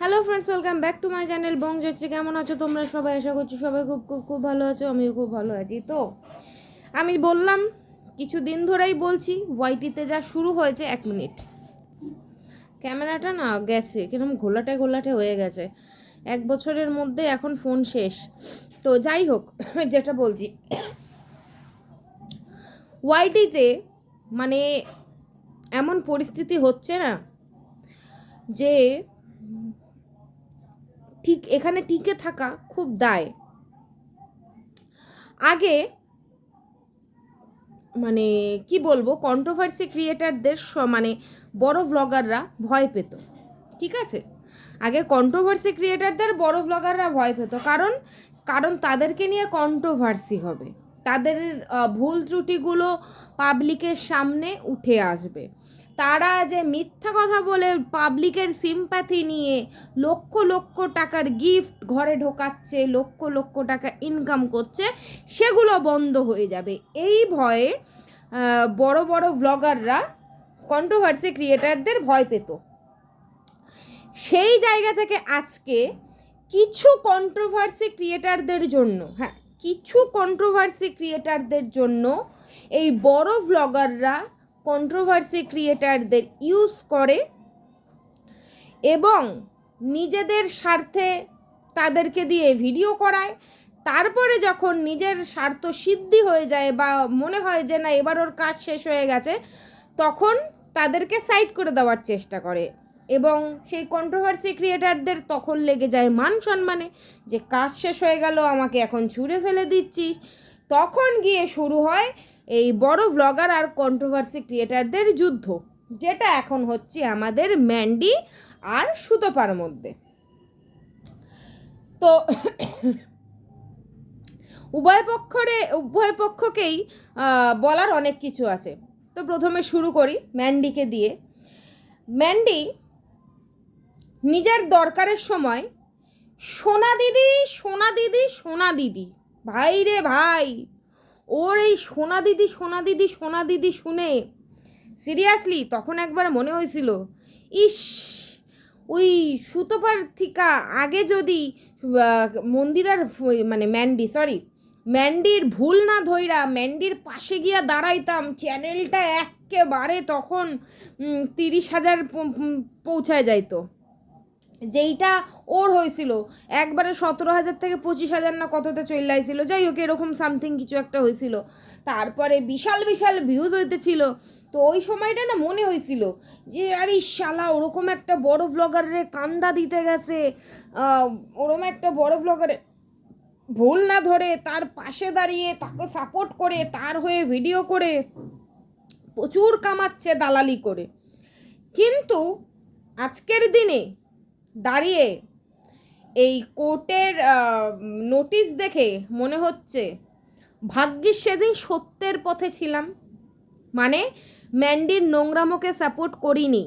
Hello friends welcome back to my channel bong Joyshree কেমন আছো তোমরা? সবাই আশা করছি সবাই খুব খুব খুব ভালো আছো, আমিও খুব ভালো আছি। তো, আমি বললাম কিছু দিন ধরেই বলছি ওয়াইটিতে যা শুরু হয়েছে, এক মিনিট। ক্যামেরাটা না গেছে কীরকম ঘোলাটে ঘোলাটে হয়ে গেছে। এক বছরের মধ্যে এখন ফোন শেষ। তো যাই হোক, যেটা বলছি ওয়াইটিতে মানে এমন পরিস্থিতি হচ্ছে না যে ঠিক, এখানে টিকে থাকা খুব দায়। আগে মানে কি বলব কন্ট্রোভার্সি ক্রিয়েটারদের মানে বড় ব্লগাররা ভয় পেত, ঠিক আছে? আগে কন্ট্রোভার্সি ক্রিয়েটারদের বড় ব্লগাররা ভয় পেত, কারণ কারণ তাদেরকে নিয়ে কন্ট্রোভার্সি হবে। তাদের ভুল ত্রুটিগুলো পাবলিকের সামনে উঠে আসবে। তারা যে মিথ্যা কথা বলে পাবলিকের সিম্প্যাথি নিয়ে লক্ষ লক্ষ টাকার গিফট ঘরে ঢোকাচ্ছে, লক্ষ লক্ষ টাকা ইনকাম করছে, সেগুলো বন্ধ হয়ে যাবে। এই ভয়ে বড় বড় ব্লগাররা কন্ট্রোভার্সি ক্রিয়েটারদের ভয় পেত। সেই জায়গা থেকে আজকে কিছু কন্ট্রোভার্সি ক্রিয়েটারদের জন্য হ্যাঁ কিছু কন্ট্রোভার্সি ক্রিয়েটারদের জন্য এই বড় ব্লগাররা কন্ট্রোভার্সি ক্রিয়েটারদের ইউজ করে এবং নিজেদের স্বার্থে তাদেরকে দিয়ে ভিডিও করায়। তারপরে যখন নিজের স্বার্থ সিদ্ধি হয়ে যায় বা মনে হয় যে না, এবার ওর কাজ শেষ হয়ে গেছে, তখন তাদেরকে সাইড করে দেওয়ার চেষ্টা করে এবং সেই কন্ট্রোভার্সি ক্রিয়েটারদের তখন লেগে যায় মান সম্মানে যে, কাজ শেষ হয়ে গেল, আমাকে এখন ছুঁড়ে ফেলে দিচ্ছিস। তখন গিয়ে শুরু হয় এই বড় ব্লগার আর কন্ট্রোভার্সি ক্রিয়েটারদের যুদ্ধ, যেটা এখন হচ্ছে আমাদের ম্যান্ডি আর সুতোপার মধ্যে। তো উভয় পক্ষরে, উভয় পক্ষকেই বলার অনেক কিছু আছে। তো প্রথমে শুরু করি ম্যান্ডিকে দিয়ে। ম্যান্ডি নিজের দরকারের সময় সোনা দিদি সোনা দিদি সোনা দিদি। ভাই রে ভাই ওর এই সোনা দিদি সোনা দিদি সোনা দিদি শুনে সিরিয়াসলি তখন একবার মনে হয়েছিল, ইস, ওই সুতোপার থিকা আগে যদি মন্দিরার মানে ম্যান্ডি সরি ম্যান্ডির ভুল না ধইরা ম্যান্ডির পাশে গিয়া দাঁড়াইতাম চ্যানেলটা একেবারে তখন তিরিশ হাজার পৌঁছায় যাইতো। যেইটা ওর হয়েছিল, একবারে সতেরো হাজার থেকে পঁচিশ হাজার না কতটা চলে আইছিল, যাই হোক, এরকম সামথিং কিছু একটা হয়েছিল। তারপরে বিশাল বিশাল ভিউজ হইতেছিল। তো ওই সময়টা না মনে হয়েছিল যে, আরে শালা, ওরকম একটা বড় ব্লগারের কান্দা দিতে গেছে। ওরকম একটা বড় ব্লগারে ভুল না ধরে তার পাশে দাঁড়িয়ে তাকে সাপোর্ট করে, তার হয়ে ভিডিও করে, প্রচুর কামাচ্ছে দালালি করে। কিন্তু আজকের দিনে দাঁড়িয়ে এই কোর্টের নোটিশ দেখে মনে হচ্ছে ভাগ্যিস সেদিন সত্যের পথে ছিলাম। মানে ম্যান্ডির নোংরামোকে সাপোর্ট করিনি।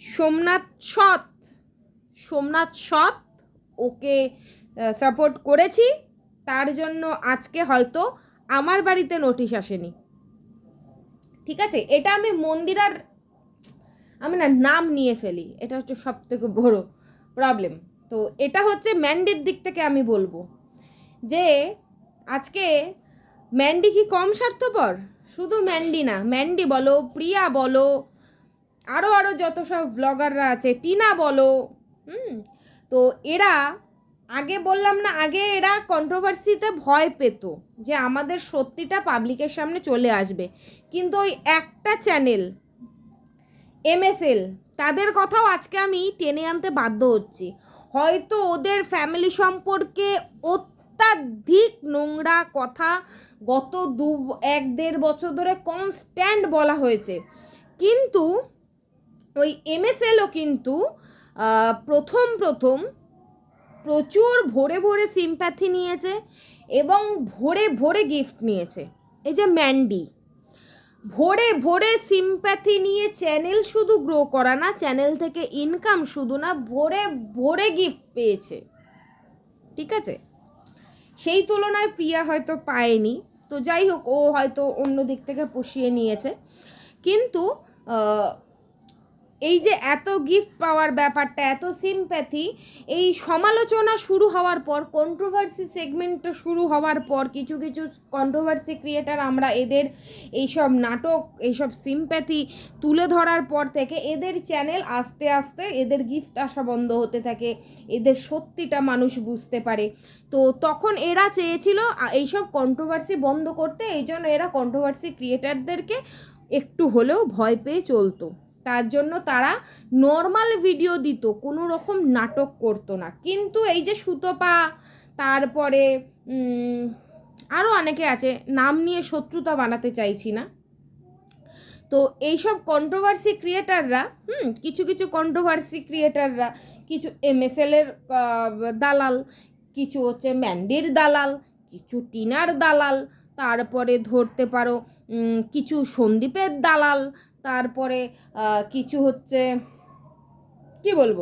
সোমনাথ সৎ সোমনাথ সৎ ওকে সাপোর্ট করেছি। তার জন্য আজকে হয়তো আমার বাড়িতে নোটিশ আসেনি। ঠিক আছে? এটা আমি মন্দিরার আমি না নাম নিয়ে ফেলি, এটা হচ্ছে সব থেকে বড় প্রবলেম তো এটা হচ্ছে ম্যান্ডির দিক থেকে আমি বলব যে, আজকে ম্যান্ডি কি কম স্বার্থপর? শুধু ম্যান্ডি না, ম্যান্ডি বলো, প্রিয়া বলো আরও আরও যত সব ব্লগাররা আছে, টিনা বলো, হুম? তো এরা, আগে বললাম না, আগে এরা কন্ট্রোভার্সিতে ভয় পেত যে আমাদের সত্যিটা পাবলিকের সামনে চলে আসবে। কিন্তু ওই একটা চ্যানেল এমএসএল তাদের কথাও আজকে আমি টেনে আনতে বাধ্য হচ্ছি। হয়তো ওদের ফ্যামিলি সম্পর্কে অত্যাধিক নোংরা কথা গত দু, এক দেড় বছর ধরে কনস্ট্যান্ট বলা হয়েছে। কিন্তু ওই এমএসএলও কিন্তু প্রথম প্রথম প্রচুর ভরে ভরে সিম্প্যাথি নিয়েছে এবং ভরে ভরে গিফট নিয়েছে। এই যে ম্যান্ডি ভরে ভোরে সিম্প্যাথি নিয়ে চ্যানেল শুধু গ্রো করা না চ্যানেল থেকে ইনকাম শুধু না, ভোরে ভোরে গিফট পেয়েছে। ঠিক আছে? সেই তুলনায় প্রিয়া হয়তো পায়নি। তো যাই হোক, ও হয়তো অন্য দিক থেকে পুষিয়ে নিয়েছে। কিন্তু এই যে এত গিফট পাওয়ার ব্যাপারটা, এত সিম্প্যাথি এই সমালোচনা শুরু হওয়ার পর কন্ট্রোভার্সি সেগমেন্টটা শুরু হওয়ার পর, কিছু কিছু কন্ট্রোভার্সি ক্রিয়েটার আমরা এদের এইসব নাটক, এইসব সিম্প্যাথি তুলে ধরার পর থেকে এদের চ্যানেল আস্তে আস্তে এদের গিফট আসা বন্ধ হতে থাকে, এদের সত্যিটা মানুষ বুঝতে পারে। তো তখন এরা চেয়েছিল এইসব কন্ট্রোভার্সি বন্ধ করতে এই জন্য এরা কন্ট্রোভার্সি ক্রিয়েটারদেরকে একটু হলেও ভয় পেয়ে চলতো। তার জন্য তারা নর্মাল ভিডিও দিত, কোনো রকম নাটক করতো না। কিন্তু এই যে সুতপা, তারপরে আরও অনেকে আছে, নাম নিয়ে শত্রুতা বানাতে চাইছি না। তো এইসব কন্ট্রোভার্সি ক্রিয়েটাররা হুম, কিছু কিছু কন্ট্রোভার্সি ক্রিয়েটাররা কিছু এমএসএলের দালাল, কিছু হচ্ছে ম্যান্ডির দালাল, কিছু টিনার দালাল, তারপরে ধরতে পারো কিছু সন্দীপের দালাল তারপরে কিছু হচ্ছে, কি বলব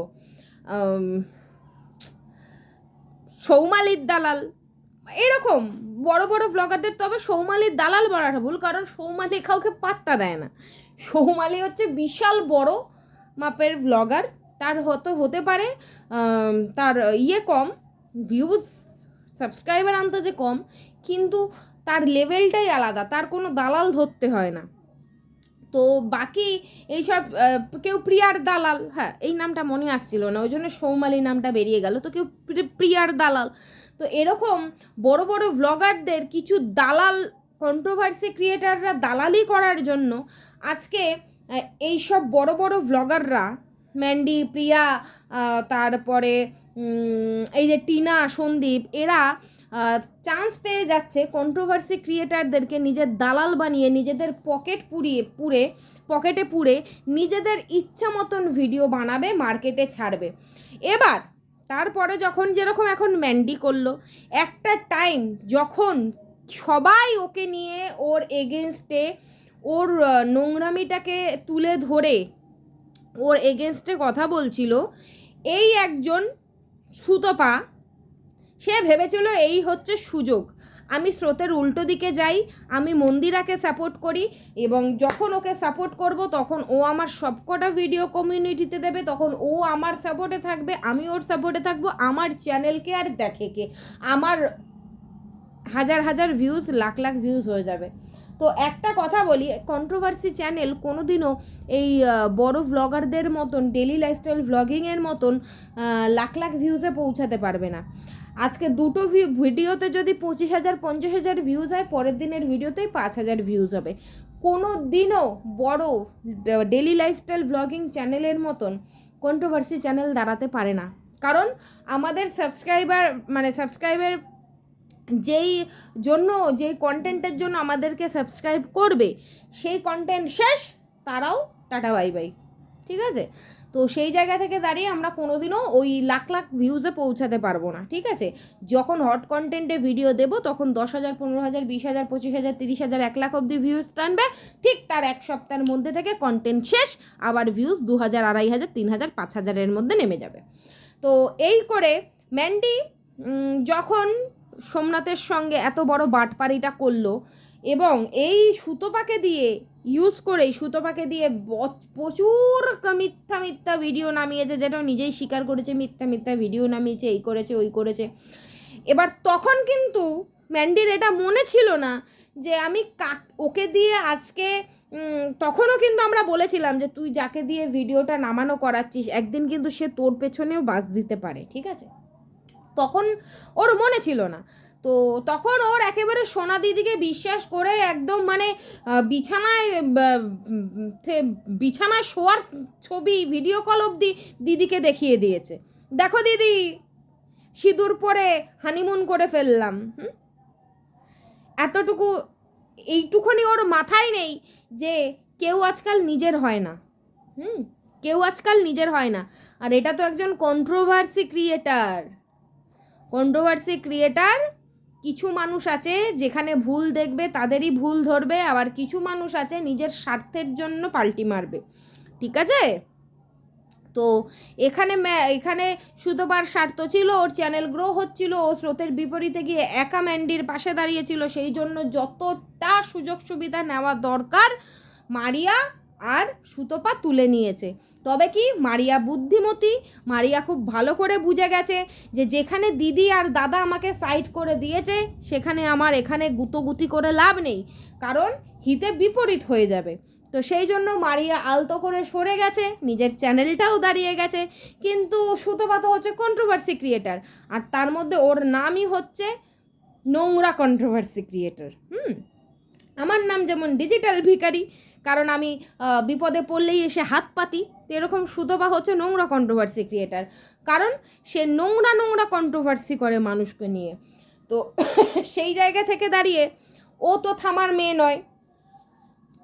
সৌমালির দালাল, এরকম, বড় বড় ব্লগারদের তবে সৌমালির দালাল বলাটা ভুল, কারণ সৌমালি কাউকে পাত্তা দেয় না। সৌমালি হচ্ছে বিশাল বড় মাপের ব্লগার তার হয়তো হতে পারে তার ইয়ে কম ভিউজ সাবস্ক্রাইবার আনতে যে কম, কিন্তু তার লেভেলটাই আলাদা, তার কোনো দালাল ধরতে হয় না। তো বাকি এইসব কেউ প্রিয়ার দালাল হ্যাঁ এই নামটা মনে আসছিল না, ওই জন্য সৌমালি নামটা বেরিয়ে গেল, তো কেউ প্রি- প্রিয়ার দালাল। তো এরকম বড় বড় ভ্লগারদের কিছু দালাল কন্ট্রোভার্সি ক্রিয়েটাররা দালালি করার জন্য আজকে এইসব বড় বড় ভ্লগাররা ম্যান্ডি প্রিয়া তারপরে এই যে টিনা, সন্দীপ, এরা চান্স পেয়ে যাচ্ছে কন্ট্রোভার্সি ক্রিয়েটারদেরকে নিজের দালাল বানিয়ে, নিজেদের পকেট পুড়িয়ে, পুড়ে পকেটে পুড়ে নিজেদের ইচ্ছা মতন ভিডিও বানাবে মার্কেটে ছাড়বে। এবার, তারপরে যখন যেরকম এখন ম্যান্ডি করল, একটা টাইম যখন সবাই ওকে নিয়ে ওর এগেনস্টে ওর নোংরামিটাকে তুলে ধরে, ওর এগেনস্টে কথা বলছিল, এই একজন সুতপা সে ভেবেছিল এই হচ্ছে সুযোগ। আমি স্রোতের উল্টো দিকে যাই, আমি মন্দিরাকে সাপোর্ট করি এবং যখন ওকে সাপোর্ট করব, তখন ও আমার সবকটা ভিডিও কমিউনিটিতে দেবে, তখন ও আমার সাপোর্টে থাকবে, আমি ওর সাপোর্টে থাকব, আমার চ্যানেলকে আর দেখে কে? আমার হাজার হাজার ভিউজ লাখ লাখ ভিউজ হয়ে যাবে। তো একটা কথা বলি কন্ট্রোভার্সি চ্যানেল কোনোদিনও এই বড় ভ্লগারদের মতন ডেলি লাইফস্টাইল ভ্লগিংয়ের মতন লাখ লাখ ভিউজে পৌঁছাতে পারবে না। আজকে দুটো ভিডিওতে যদি পঁচিশ হাজার, পঞ্চাশ হাজার ভিউজ হয়, পরের দিনের ভিডিওতেই পাঁচ হাজার ভিউজ হবে। কোনো দিনও বড় ডেলি লাইফস্টাইল ভ্লগিং চ্যানেলের মতন কন্ট্রোভার্সি চ্যানেল দাঁড়াতে পারে না। কারণ আমাদের সাবস্ক্রাইবার মানে সাবস্ক্রাইবার যেই জন্য, যেই কন্টেন্টের জন্য আমাদেরকে সাবস্ক্রাইব করবে, সেই কন্টেন্ট শেষ, তারাও টাটা বাই বাই ঠিক আছে? তো সেই জায়গা থেকে দাঁড়িয়ে আমরা কোনোদিনও ওই লাখ লাখ ভিউজে পৌঁছাতে পারব না, ঠিক আছে? যখন হট কন্টেন্টে ভিডিও দেব, তখন দশ হাজার, পনেরো হাজার, বিশ হাজার, পঁচিশ হাজার, তিরিশ হাজার, এক লাখ অবধি ভিউজ টানবে, ঠিক তার এক সপ্তাহের মধ্যে থেকে কন্টেন্ট শেষ, আবার ভিউজ দু হাজার, আড়াই হাজার, তিন হাজার, পাঁচ হাজারের মধ্যে নেমে যাবে। তো এই করে ম্যান্ডি যখন সোমনাথের সঙ্গে এত বড় বাটপাড়িটা করল এবং এই সুতোপাকে দিয়ে ইউজ করে সুতোপাকে দিয়ে প্রচুর মিথ্যা মিথ্যা ভিডিও নামিয়েছে, যেটা নিজেই স্বীকার করেছে, মিথ্যা মিথ্যা ভিডিও নামিয়েছে, এই করেছে, ওই করেছে। এবার তখন কিন্তু ম্যান্ডির এটা মনে ছিল না যে আমি কাক ওকে দিয়ে আজকে তখনও কিন্তু আমরা বলেছিলাম যে তুই যাকে দিয়ে ভিডিওটা নামানো করাচ্ছিস, একদিন কিন্তু সে তোর পেছনেও বাস দিতে পারে, ঠিক আছে? তখন ওর মনে ছিল না। তো তখন ওর একেবারে সোনা দিদিকে বিশ্বাস করে একদম মানে বিছানায় বিছানায় শোয়ার ছবি ভিডিও কল অবধি দিদিকে দেখিয়ে দিয়েছে। দেখো দিদি, সিঁদুর পরে হানিমুন করে ফেললাম? এতটুকু, এইটুকুনি ওর মাথায় নেই যে কেউ আজকাল নিজের হয় না, হুম? কেউ আজকাল নিজের হয় না। আর এটা তো একজন কন্ট্রোভার্সি ক্রিয়েটার কন্ট্রোভার্সি ক্রিয়েটার কিছু মানুষ আছে যেখানে ভুল দেখবে, তাদেরই ভুল ধরবে, আবার কিছু মানুষ আছে নিজের স্বার্থের জন্য পাল্টি মারবে। ঠিক আছে? তো এখানে এখানে সুতোবার স্বার্থ ছিল, ওর চ্যানেল গ্রো হচ্ছিল, ও স্রোতের বিপরীতে গিয়ে একা ম্যান্ডির পাশে দাঁড়িয়েছিল, সেই জন্য যতটা সুযোগ সুবিধা নেওয়া দরকার, মারিয়া আর সুতপা তুলে নিয়েছে। তবে কি মারিয়া বুদ্ধিমতী? মারিয়া খুব ভালো করে বুঝে গেছে যে যেখানে দিদি আর দাদা আমাকে সাইড করে দিয়েছে, সেখানে আমার এখানে গুতোগুতি করে লাভ নেই, কারণ হিতে বিপরীত হয়ে যাবে। তো সেই জন্য মারিয়া আলতো করে সরে গেছে, নিজের চ্যানেলটাও দাঁড়িয়ে গেছে। কিন্তু সুতপা তো হচ্ছে কন্ট্রোভার্সি ক্রিয়েটার আর তার মধ্যে ওর নামই হচ্ছে নোংরা কন্ট্রোভার্সি ক্রিয়েটার হুম? আমার নাম যেমন ডিজিটাল ভিখারি কারণ আমি বিপদে পড়লেই এসে হাত পাতি। তো এরকম সুতপা হচ্ছে নোংরা কন্ট্রোভার্সি ক্রিয়েটার কারণ সে নোংরা নোংরা কন্ট্রোভার্সি করে মানুষকে নিয়ে। তো সেই জায়গা থেকে দাঁড়িয়ে ও তো থামার মেয়ে নয়।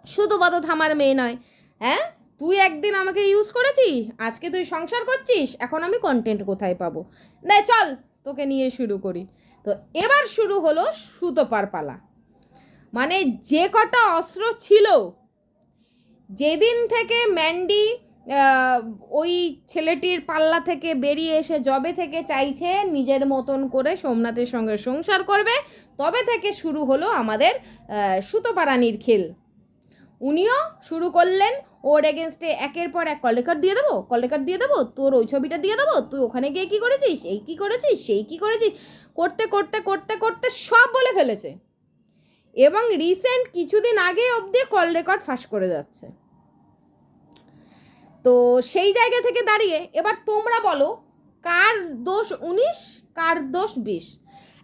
শুধু তো থামার মেয়ে নয়। হ্যাঁ? তুই একদিন আমাকে ইউজ করেছিস? আজকে তুই সংসার করছিস? এখন আমি কন্টেন্ট কোথায় পাবো? না, চল, তোকে নিয়ে শুরু করি। তো এবার শুরু হলো সুতোপার পালা মানে যে কটা অস্ত্র ছিল যেদিন থেকে ম্যান্ডি ওই ছেলেটির পাল্লা থেকে বেরিয়ে এসে জবে থেকে চাইছে নিজের মতন করে সোমনাথের সঙ্গে সংসার করবে, তবে থেকে শুরু হলো আমাদের সুতোপারানির খেল। উনিও শুরু করলেন, ওর এগেনস্টে একের পর এক কল রেকর্ড দিয়ে দেবো কল রেকর্ড দিয়ে দেবো, তোর ওই ছবিটা দিয়ে দেবো, তুই ওখানে গিয়ে কী করেছিস, এই কী করেছিস, সেই কী করেছিস, করতে করতে করতে করতে সব বলে ফেলেছে। এবং রিসেন্ট কিছুদিন আগে অবধি কল রেকর্ড ফাঁস করে যাচ্ছে। তো সেই জায়গা থেকে দাঁড়িয়ে এবার তোমরা বলো, কার দোষ উনিশ, কার দোষ বিশ?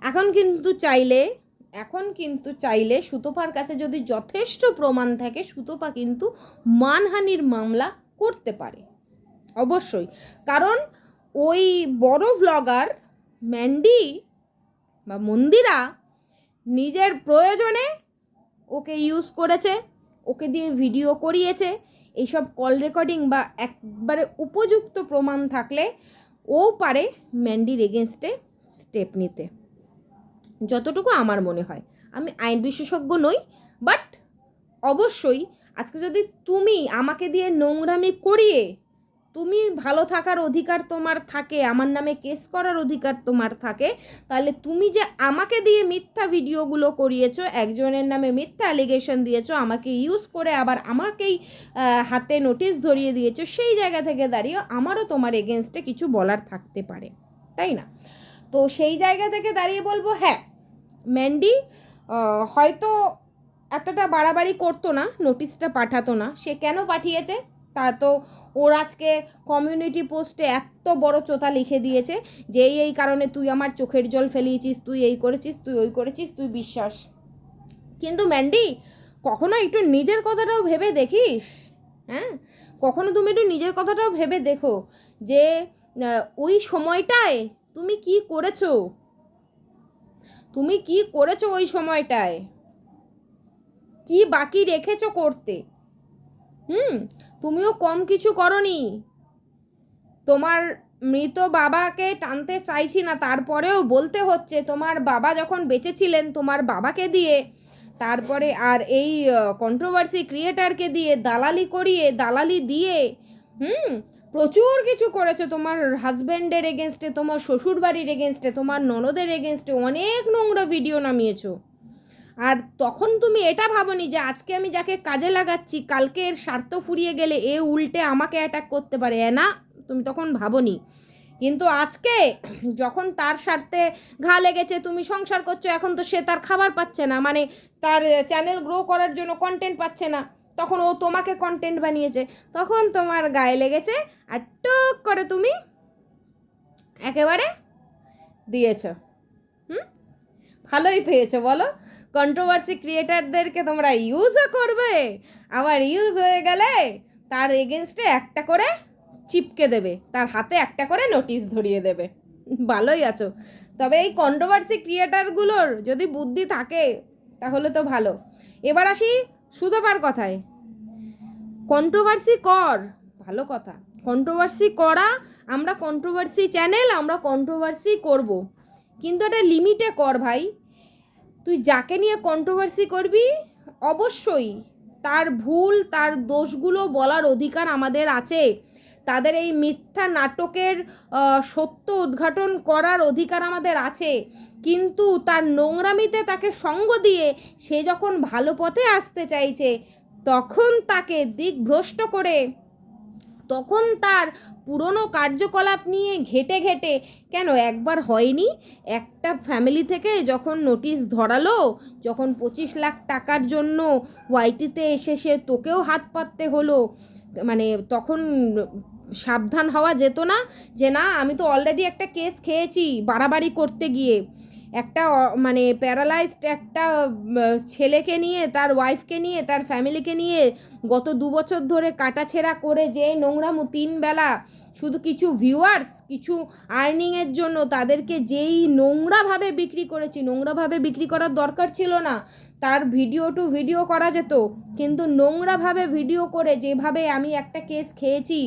এখন কিন্তু চাইলে, এখন কিন্তু চাইলে সুতোপার কাছে যদি যথেষ্ট প্রমাণ থাকে, সুতোপা কিন্তু মানহানির মামলা করতে পারে। অবশ্যই। কারণ ওই বড় ভ্লগার ম্যান্ডি বা মন্দিরা নিজের প্রয়োজনে ওকে ইউজ করেছে, ওকে দিয়ে ভিডিও করিয়েছে। এইসব কল রেকর্ডিং বা একবারে উপযুক্ত প্রমাণ থাকলে ও পারে ম্যান্ডির এগেনস্টে স্টেপ নিতে। যতটুকু আমার মনে হয়। আমি আইন বিশেষজ্ঞ নই বাট অবশ্যই আজকে যদি তুমি আমাকে দিয়ে নোংরামি করিয়ে তুমি ভালো থাকার অধিকার তোমার থাকে, আমার নামে কেস করার অধিকার তোমার থাকে, তাহলে তুমি যে আমাকে দিয়ে মিথ্যা ভিডিওগুলো করিয়েছো, একজনের নামে মিথ্যা অ্যালিগেশন দিয়েছ, আমাকে ইউজ করে আবার আমাকেই হাতে নোটিশ ধরিয়ে দিয়েছ, সেই জায়গা থেকে দাঁড়িয়ে আমারও তোমার এগেনস্টে কিছু বলার থাকতে পারে, তাই না? তো সেই জায়গা থেকে দাঁড়িয়ে বলব হ্যাঁ ম্যান্ডি হয়তো এতটা বাড়াবাড়ি করতো না নোটিশটা পাঠাতো না, সে কেন পাঠিয়েছে? তা তো ওর আজকে কমিউনিটি পোস্টে এত বড় চোতা লিখে দিয়েছে যে এই কারণে তুই আমার চোখের জল ফেলিয়েছিস, তুই এই করেছিস, তুই ওই করেছিস, তুই বিশ্বাস। কিন্তু ম্যান্ডি, কখনো একটু নিজের কথাটাও ভেবে দেখিস? হ্যাঁ? কখনো তুমি একটু নিজের কথাটাও ভেবে দেখো যে ওই সময়টায় তুমি কি করেছ? তুমি কি করেছ ওই সময়টায়? কি বাকি রেখেছো করতে? হুম, তুমিও কম কিছু করনি। তোমার মৃত বাবাকে টানতে চাইছি না, তারপরেও বলতে হচ্ছে, তোমার বাবা যখন বেঁচে ছিলেন তোমার বাবাকে দিয়ে, তারপরে আর এই কন্ট্রোভার্সি ক্রিয়েটারকে দিয়ে, দালালি করিয়ে, দালালি দিয়ে, হুম, প্রচুর কিছু করেছ। তোমার হাজব্যান্ডের এগেনস্টে তোমার শ্বশুর বাড়ির এগেনস্টে তোমার ননদের এগেনস্টে অনেক নোংরা ভিডিও নামিয়েছো। আর তখন তুমি এটা ভাবনি যে আজকে আমি যাকে কাজে লাগাচ্ছি, কালকে এর স্বার্থ ফুরিয়ে গেলে এ উল্টে আমাকে অ্যাটাক করতে পারে? না, তুমি তখন ভাবনি। কিন্তু আজকে যখন তার স্বার্থে ঘা লেগেছে, তুমি সংসার করছ, এখন তো সে তার খাবার পাচ্ছে না। মানে তার চ্যানেল গ্রো করার জন্য কন্টেন্ট পাচ্ছে না। তখন ও তোমাকে কন্টেন্ট বানিয়েছে। তখন তোমার গায়ে লেগেছে আর টুক করে তুমি একেবারে দিয়েছ। হুম? ভালোই পেয়েছ, বলো। কন্ট্রোভার্সি ক্রিয়েটারদেরকে তোমরা ইউজও করবে। আবার ইউজ হয়ে গেলে তার এগেনস্টে একটা করে চিপকে দেবে। তার হাতে একটা করে নোটিশ ধরিয়ে দেবে। ভালোই আছো। তবে এই কন্ট্রোভার্সি ক্রিয়েটারগুলোর যদি বুদ্ধি থাকে, তাহলে তো ভালো। এবার আসি সুতোপার কথায়। কন্ট্রোভার্সি কর, ভালো কথা। কন্ট্রোভার্সি করা, আমরা কন্ট্রোভার্সি চ্যানেল আমরা কন্ট্রোভার্সি করব। কিন্তু এটা লিমিটে কর ভাই। তুই যাকে নিয়ে কন্ট্রোভার্সি করবি, অবশ্যই তার ভুল, তার দোষগুলো বলার অধিকার আমাদের আছে। তাদের এই মিথ্যা নাটকের সত্য উদ্ঘাটন করার অধিকার আমাদের আছে। কিন্তু তার নোংরামিতে তাকে সঙ্গ দিয়ে সে যখন ভালো পথে আসতে চাইছে, তখন তাকে দিকভ্রষ্ট করে তখন তার পুরনো কার্যকলাপ নিয়ে ঘেটে ঘেটে, কেন একবার হয়নি? একটা ফ্যামিলি থেকে যখন নোটিশ ধরালো, যখন পঁচিশ লাখ টাকার জন্য ওয়াইটিতে এসে সে তোকেও হাত পাততে হলো মানে তখন সাবধান হওয়া যেত না যে, না, আমি তো অলরেডি একটা কেস খেয়েছি বাড়াবাড়ি করতে গিয়ে। একটা মানে প্যারালাইজড একটা ছেলেকে নিয়ে, তার ওয়াইফকে নিয়ে, তার ফ্যামিলিকে নিয়ে গত দু বছর ধরে কাটাছেঁড়া করে যে নোংরামো তিন বেলা শুধু কিছু ভিউয়ার্স কিছু আর্নিংয়ের জন্য তাদেরকে যেই নোংরাভাবে বিক্রি করেছি, নোংরাভাবে বিক্রি করার দরকার ছিল না। তার ভিডিও টু ভিডিও করা যেত, কিন্তু নোংরাভাবে ভিডিও করে যেভাবে আমি একটা কেস খেয়েছি,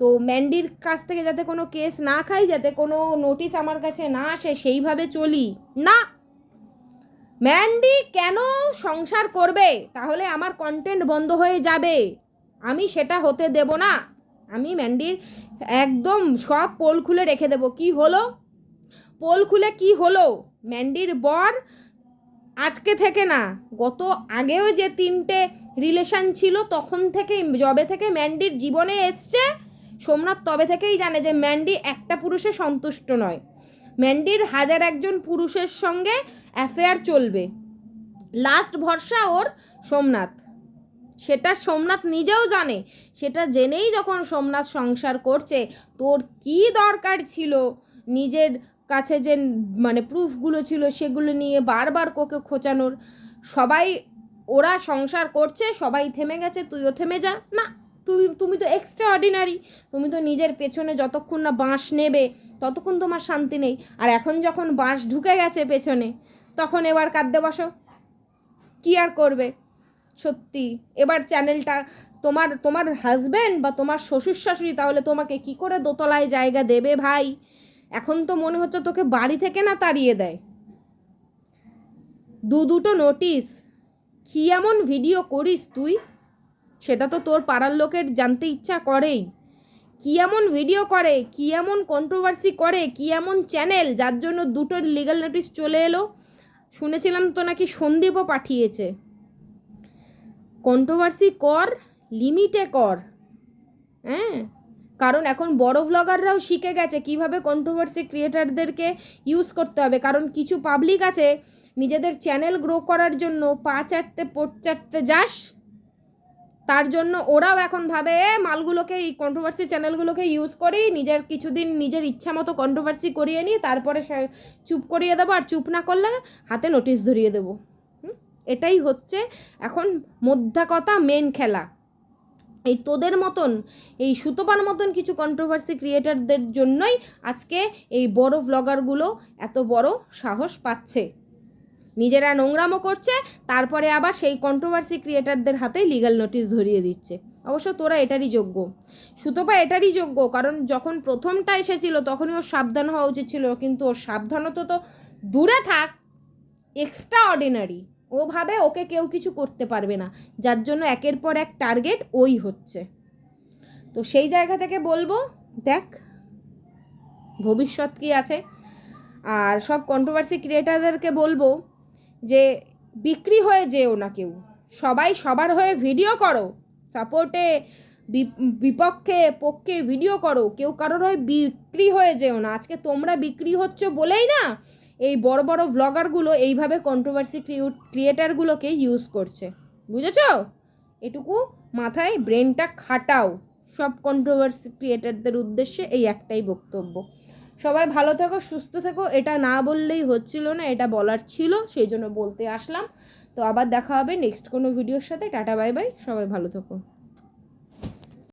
তো ম্যান্ডির কাছ থেকে যাতে কোনো কেস না খাই, যাতে কোনো নোটিশ আমার কাছে না আসে, সেইভাবে চলি। না! ম্যান্ডি কেন সংসার করবে? তাহলে আমার কন্টেন্ট বন্ধ হয়ে যাবে। আমি সেটা হতে দেব না। আমি ম্যান্ডির একদম সব পোল খুলে রেখে দেব। কি হলো? পোল খুলে কি হলো? ম্যান্ডির বর আজকে থেকে না, গত আগেও যে তিনটে রিলেশন ছিল, তখন থেকে জবে থেকে ম্যান্ডির জীবনে এসছে, সোমনাথ তবে থেকেই জানে যে ম্যান্ডি একটা পুরুষে সন্তুষ্ট নয়। ম্যান্ডির হাজার একজন পুরুষের সঙ্গে অ্যাফেয়ার চলবে। লাস্ট ভরসা ওর সোমনাথ। সেটা সোমনাথ নিজেও জানে। সেটা জেনেই যখন সোমনাথ সংসার করছে, তোর কি দরকার ছিল? নিজের কাছে যে মানে প্রুফগুলো ছিল, সেগুলো নিয়ে বারবার কোকে খোঁচানোর। সবাই, ওরা সংসার করছে, সবাই থেমে গেছে, তুইও থেমে যা। না, তুই, তুমি তো এক্সট্রা অর্ডিনারি তুমি তো নিজের পেছনে যতক্ষণ না বাঁশ নেবে, ততক্ষণ তোমার শান্তি নেই। আর এখন যখন বাঁশ ঢুকে গেছে পেছনে, তখন এবার কাঁদতে বসো। কি আর করবে? সত্যি। এবার চ্যানেলটা তোমার তোমার হাজব্যান্ড বা তোমার শ্বশুর শাশুড়ি তাহলে তোমাকে কি করে দোতলায় জায়গা দেবে ভাই? এখন তো মনে হচ্ছে তোকে বাড়ি থেকে না তাড়িয়ে দেয়। দু দুটো নোটিশ কি এমন ভিডিও করিস তুই? সেটা তো তোর পাড়ার লোকের জানতে ইচ্ছা করেই। কি এমন ভিডিও করে, কি এমন কন্ট্রোভার্সি করে, কি এমন চ্যানেল যার জন্য দুটো লিগাল নোটিস চলে এলো? শুনেছিলাম তো নাকি সন্দীপও পাঠিয়েছে। কন্ট্রোভার্সি কর লিমিটে কর। হ্যাঁ? কারণ এখন বড় ভ্লগাররাও শিখে গেছে কীভাবে কন্ট্রোভার্সি ক্রিয়েটারদেরকে ইউজ করতে হবে। কারণ কিছু পাবলিক আছে, নিজেদের চ্যানেল গ্রো করার জন্য পা চাটতে, পোট চাটতে যাস, তার জন্য ওরাও এখন ভাবে মালগুলোকে এই কন্ট্রোভার্সি চ্যানেলগুলোকে ইউজ করি, নিজের কিছুদিন নিজের ইচ্ছা মতো কন্ট্রোভার্সি করিয়ে নিই, তারপরে চুপ করিয়ে দেবো আর চুপ না করলে হাতে নোটিশ ধরিয়ে দেবো? এটাই হচ্ছে এখন মোদ্দাকথা মেন খেলা। এই তোদের মতন, এই সুতোপার মতন কিছু কন্ট্রোভার্সি ক্রিয়েটারদের জন্যই আজকে এই বড় ব্লগারগুলো এত বড় সাহস পাচ্ছে। নিজেরা নোংরামও করছে, তারপরে আবার সেই কন্ট্রোভার্সি ক্রিয়েটারদের হাতে লিগাল নোটিশ ধরিয়ে দিচ্ছে। অবশ্য তোরা এটারই যোগ্য। সুতপা এটারই যোগ্য, কারণ যখন প্রথমটা এসেছিল তখনই ওর সাবধান হওয়া উচিত ছিল, কিন্তু ওর সাবধানতা তো দূরে থাক এক্সট্রা অর্ডিনারি ও ভাবে ওকে কেউ কিছু করতে পারবে না। যার জন্য একের পর এক টার্গেট ওই হচ্ছে। তো সেই জায়গা থেকে বলব, দেখ, ভবিষ্যৎ কি আছে? আর সব কন্ট্রোভার্সি ক্রিয়েটারদেরকে বলব যে, বিক্রি হয়ে যেও না কেউ। সবাই সবার হয়ে ভিডিও করো। সাপোর্টে বিপক্ষে, পক্ষে ভিডিও করো। কেউ কারোর হয়ে বিক্রি হয়ে যেও না। আজকে তোমরা বিক্রি হচ্ছ বলেই না এই বড় বড় ভ্লগারগুলো এইভাবে কন্ট্রোভার্সি ক্রিয়েটারগুলোকে ইউজ করছে। বুঝেছ? এটুকু মাথায় ব্রেনটা খাটাও। সব কন্ট্রোভার্সি ক্রিয়েটারদের উদ্দেশ্যে এই একটাই বক্তব্য। সবাই ভালো থেকো, সুস্থ থেকো। এটা না বললেই হচ্ছিল না, এটা বলার ছিল, সেই জন্য বলতে আসলাম। তো আবার দেখা হবে নেক্সট কোনো ভিডিওর সাথে। টাটা বাই বাই সবাই ভালো থেকো।